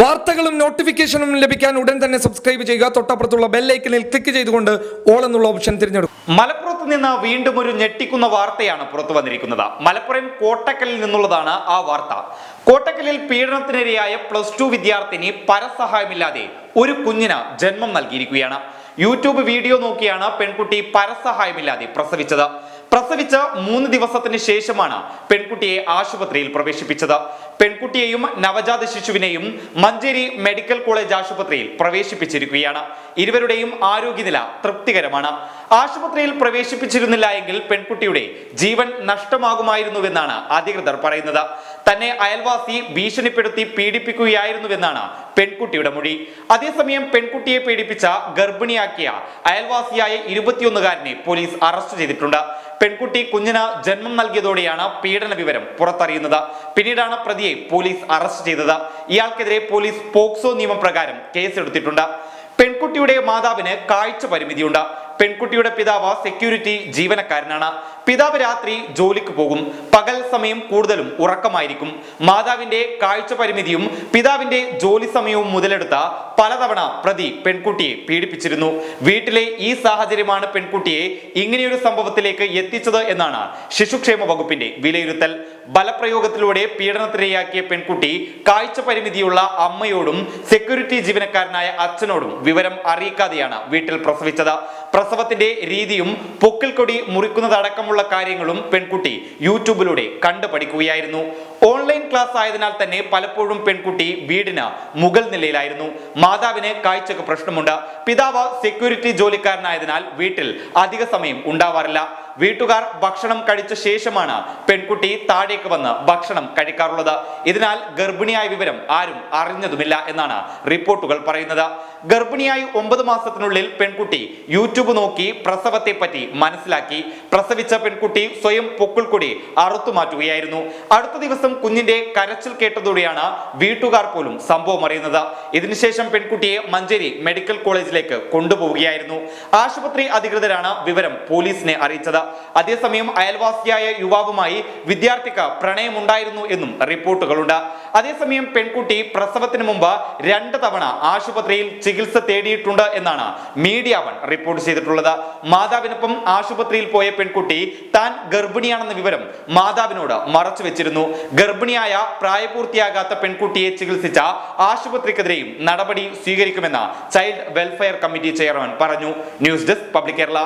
വാർത്തകളും നോട്ടിഫിക്കേഷനും ലഭിക്കാൻ ഉടൻ തന്നെ സബ്സ്ക്രൈബ് ചെയ്യുക. തൊട്ടപ്പുറത്തുള്ള ബെല്ലൈക്കനിൽ ക്ലിക്ക് ചെയ്തുകൊണ്ട് ഓൾ എന്നുള്ള ഓപ്ഷൻ തിരഞ്ഞെടുക്കും മലപ്പുറത്ത് നിന്ന് വീണ്ടും ഒരു ഞെട്ടിക്കുന്ന വാർത്തയാണ് പുറത്തു വന്നിരിക്കുന്നത്. മലപ്പുറം കോട്ടക്കലിൽ നിന്നുള്ളതാണ് ആ വാർത്ത. കോട്ടക്കലിൽ പീഡനത്തിനിരയായ പ്ലസ് ടു വിദ്യാർത്ഥിനി പരസഹായമില്ലാതെ ഒരു കുഞ്ഞിന് ജന്മം നൽകിയിരിക്കുകയാണ്. യൂട്യൂബ് വീഡിയോ നോക്കിയാണ് പെൺകുട്ടി പരസഹായമില്ലാതെ പ്രസവിച്ചത്. പ്രസവിച്ച മൂന്ന് ദിവസത്തിന് ശേഷമാണ് പെൺകുട്ടിയെ ആശുപത്രിയിൽ പ്രവേശിപ്പിച്ചത്. പെൺകുട്ടിയെയും നവജാത ശിശുവിനെയും മഞ്ചേരി മെഡിക്കൽ കോളേജ് ആശുപത്രിയിൽ പ്രവേശിപ്പിച്ചിരിക്കുകയാണ്. ഇരുവരുടെയും ആരോഗ്യനില തൃപ്തികരമാണ്. ആശുപത്രിയിൽ പ്രവേശിപ്പിച്ചിരുന്നില്ല എങ്കിൽ പെൺകുട്ടിയുടെ ജീവൻ നഷ്ടമാകുമായിരുന്നുവെന്നാണ് അധികൃതർ പറയുന്നത്. തന്നെ അയൽവാസി ഭീഷണിപ്പെടുത്തി പീഡിപ്പിക്കുകയായിരുന്നുവെന്നാണ് പെൺകുട്ടിയുടെ മൊഴി. അതേസമയം പെൺകുട്ടിയെ പീഡിപ്പിച്ച ഗർഭിണിയാക്കിയ അയൽവാസിയായ ഇരുപത്തിയൊന്നുകാരനെ പോലീസ് അറസ്റ്റ് ചെയ്തിട്ടുണ്ട്. പെൺകുട്ടി കുഞ്ഞിന് ജന്മം നൽകിയതോടെയാണ് പീഡന വിവരം പുറത്തറിയുന്നത്. പിന്നീടാണ് പ്രതിയെ പോലീസ് അറസ്റ്റ് ചെയ്തത്. ഇയാൾക്കെതിരെ പോലീസ് പോക്സോ നിയമപ്രകാരം കേസെടുത്തിട്ടുണ്ട്. പെൺകുട്ടിയുടെ മാതാവിന് കാഴ്ച പരിമിതിയുണ്ട്. പെൺകുട്ടിയുടെ പിതാവ് സെക്യൂരിറ്റി ജീവനക്കാരനാണ്. പിതാവ് രാത്രി ജോലിക്ക് പോകും. പകൽ സമയം കൂടുതലും ഉറക്കമായിരിക്കും. മാതാവിന്റെ കാഴ്ച പരിമിതിയും പിതാവിന്റെ ജോലി സമയവും മുതലെടുത്ത പലതവണ പ്രതി പെൺകുട്ടിയെ പീഡിപ്പിച്ചിരുന്നു. വീട്ടിലെ ഈ സാഹചര്യമാണ് പെൺകുട്ടിയെ ഇങ്ങനെയൊരു സംഭവത്തിലേക്ക് എത്തിച്ചത് എന്നാണ് ശിശുക്ഷേമ വകുപ്പിന്റെ വിലയിരുത്തൽ. ബലപ്രയോഗത്തിലൂടെ പീഡനത്തിരയാക്കിയ പെൺകുട്ടി കാഴ്ച പരിമിതിയുള്ള അമ്മയോടും സെക്യൂരിറ്റി ജീവനക്കാരനായ അച്ഛനോടും വിവരം അറിയിക്കാതെയാണ് വീട്ടിൽ പ്രസവിച്ചത്. പ്രസവത്തിന്റെ രീതിയും പൊക്കിൽ കൊടി മുറിക്കുന്നതടക്കമുള്ള കാര്യങ്ങളും പെൺകുട്ടി യൂട്യൂബിലൂടെ കണ്ടു പഠിക്കുകയായിരുന്നു ഓൺലൈൻ ക്ലാസ് ആയതിനാൽ തന്നെ പലപ്പോഴും പെൺകുട്ടി വീടിന് മുഗൾ നിലയിലായിരുന്നു. മാതാവിന് കാഴ്ചക്ക് പ്രശ്നമുണ്ട്. പിതാവ് സെക്യൂരിറ്റി ജോലിക്കാരനായതിനാൽ വീട്ടിൽ അധിക സമയം ഉണ്ടാവാറില്ല. വീട്ടുകാർ ഭക്ഷണം കഴിച്ച ശേഷമാണ് പെൺകുട്ടി താഴേക്ക് വന്ന് ഭക്ഷണം കഴിക്കാറുള്ളത്. ഇതിനാൽ ഗർഭിണിയായ വിവരം ആരും അറിഞ്ഞതുമില്ല എന്നാണ് റിപ്പോർട്ടുകൾ പറയുന്നത്. ഗർഭിണിയായി ഒമ്പത് മാസത്തിനുള്ളിൽ പെൺകുട്ടി യൂട്യൂബ് നോക്കി പ്രസവത്തെ പറ്റി മനസ്സിലാക്കി. പ്രസവിച്ച പെൺകുട്ടി സ്വയം അറുത്തു മാറ്റുകയായിരുന്നു അടുത്ത ദിവസം കുഞ്ഞിന്റെ കരച്ചിൽ കേട്ടതോടെയാണ് വീട്ടുകാർ പോലും സംഭവം അറിയുന്നത്. ഇതിനുശേഷം പെൺകുട്ടിയെ മഞ്ചേരി മെഡിക്കൽ കോളേജിലേക്ക് കൊണ്ടുപോവുകയായിരുന്നു. ആശുപത്രി അധികൃതരാണ് വിവരം പോലീസിനെ അറിയിച്ചത്. അതേസമയം അയൽവാസിയായ യുവാവുമായി വിദ്യാർത്ഥിക്ക് പ്രണയമുണ്ടായിരുന്നു എന്നും റിപ്പോർട്ടുകളുണ്ട്. അതേസമയം പെൺകുട്ടി പ്രസവത്തിന് മുമ്പ് രണ്ട് തവണ ആശുപത്രിയിൽ ചികിത്സ തേടിയിട്ടുണ്ട് എന്നാണ് മീഡിയ വൺ റിപ്പോർട്ട് ചെയ്തിട്ടുള്ളത്. മാതാവിനൊപ്പം ആശുപത്രിയിൽ പോയ പെൺകുട്ടി താൻ ഗർഭിണിയാണെന്ന വിവരം മാതാവിനോട് മറച്ചു വെച്ചിരുന്നു. ഗർഭിണിയായ പ്രായപൂർത്തിയാകാത്ത പെൺകുട്ടിയെ ചികിത്സിച്ച ആശുപത്രിക്കെതിരെയും നടപടി സ്വീകരിക്കുമെന്ന് ചൈൽഡ് വെൽഫെയർ കമ്മിറ്റി ചെയർമാൻ പറഞ്ഞു. News desk Public Kerala.